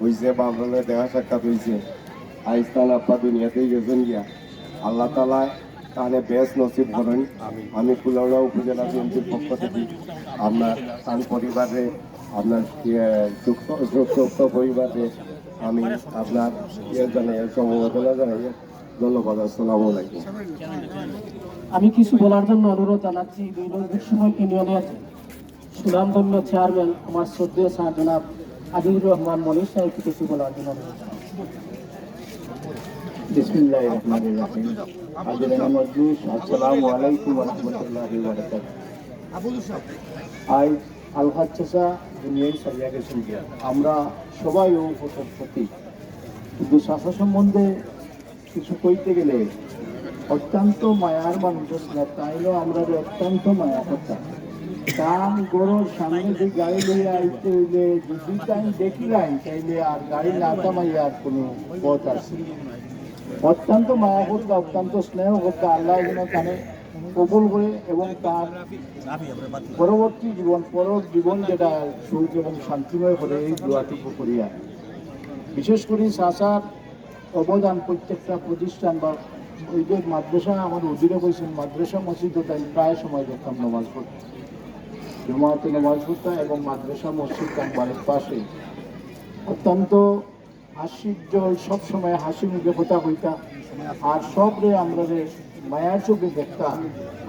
হয়েছে বা আপনাদের দেখা সাক্ষাৎ হয়েছে আইস্তান আপা দুনিয়াতেই গেছেন গিয়া। আল্লাহ তালা তাহলে বেশ নসিব করেন। আমি কুলাউড়া উপজেলা বিএনপির পক্ষ থেকে আপনার তার পরিবারে আপনার সুস্থ- পরিবারে আমি আপনার ইয়ে জানাই সমবেদনা জানাই। ধন্যবাদ আসসালামু আলাইকুম। আমি কিছু বলার জন্য অনুরোধ জানাচ্ছি দুই নজরুল সময় ইউনিয়নের সুনামধন্য চেয়ারম্যান আমার শ্রদ্ধেয় স্যার জনাব আজিজুর রহমান মনির সাহেবকে কিছু বলার জন্য। বিসমিল্লাহ আমরা সবাই ও কিন্তু সম্বন্ধে কিছু কইতে গেলে অত্যন্ত মায়ার মানুষ না তাইলেও আমরা অত্যন্ত মায়া করতাম কাম গরুর সামনে যে গাড়ি লইয়া আইতে যদি টাইম দেখিলাই তাইলে আর গাড়ি না থামাইয়া আর কোনো পথ আছে। অত্যন্ত মায়া করতে অত্যন্ত স্নেহ করতে আল্লাহ যেন তাকে কবুল করে এবং তার পরবর্তী জীবন পর জীবন যেটা সুখ এবং শান্তিময় করে এই দোয়াটুকু করিয়া। বিশেষ করে চাষার অবদান প্রত্যেকটা প্রতিষ্ঠান বা ওই যে মাদ্রাসা আমার অধীনে বলছেন মাদ্রাসা মসজিদ, তাই প্রায় সময় দেখতাম নামাজ পড়তে। জমাতে নামাজ পড়তাম এবং মাদ্রাসা, মসজিদ বাড়ির পাশে। অত্যন্ত হাসির হাস্যজ্জ্বল সবসময় হাসি মুখে কথা হইতা। আর সব রে আমরা রে মায়ার চোখে দেখতাম,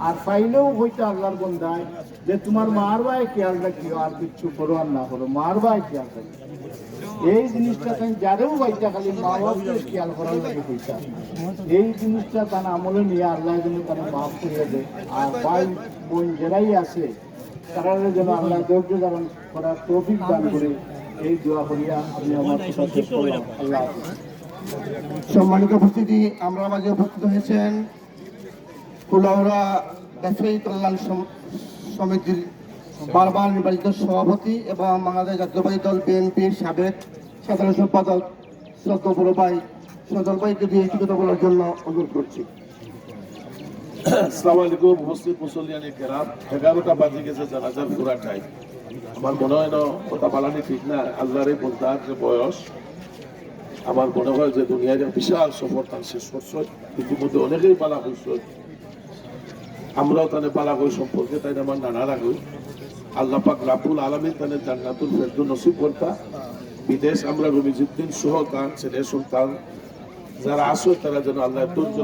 আর পাইলেও হইতা আল্লাহর বন্ধায় যে তোমার মার ভাই খেয়াল রাখিও, আর কিচ্ছু করো আর না করো, মার ভাই খেয়াল রাখিও। এই জিনিসটা তাই যারেও বাইটা খালি মা বাপকে খেয়াল করার লাগে হইতা। এই জিনিসটা তার আমলে নিয়ে আল্লাহ যেন তারা মাফ করিয়ে দেয়। আর ভাই বোন যারাই আছে তারা যেন আল্লাহ ধৈর্য ধারণ করার তৌফিক দান করে এই দোয়া করিয়া আমি আমার আল্লাহ সম্মানিত উপস্থিতি আমরা মাঝে উপস্থিত হয়েছেন কুলাউড়া ব্যবসায়ী কল্যাণ সমিতির বারবার নির্বাচিত সভাপতি এবং বাংলাদেশ জাতীয়বাদী দল বিএনপির সাবেক সাধারণ সম্পাদক সদ্য বড় ভাই সদর ভাইকে বলার জন্য অনুরোধ করছি। আসসালামু আলাইকুম উপস্থিত মুসলিয়ানি কেরাম এগারোটা বাজে গেছে জানাজার আমার মনে হয় না কথা বালানি ঠিক না আল্লাহর বলতার যে বয়স আমার মনে হয় যে দুনিয়ার বিশাল সফর তার শেষ করছে ইতিমধ্যে অনেকেই পালা হয়েছে আমরাও তানে পালা করি সম্পর্কে তাই আমার নানা রাখই আল্লাহ পাক রাবুল আলমিন তানে জান্নাতুল ফেরদু নসিব করতা বিদেশ আমরা রবিজুদ্দিন সহ তার ছেলে সন্তান যারা আসো তারা যেন আল্লাহ ধৈর্য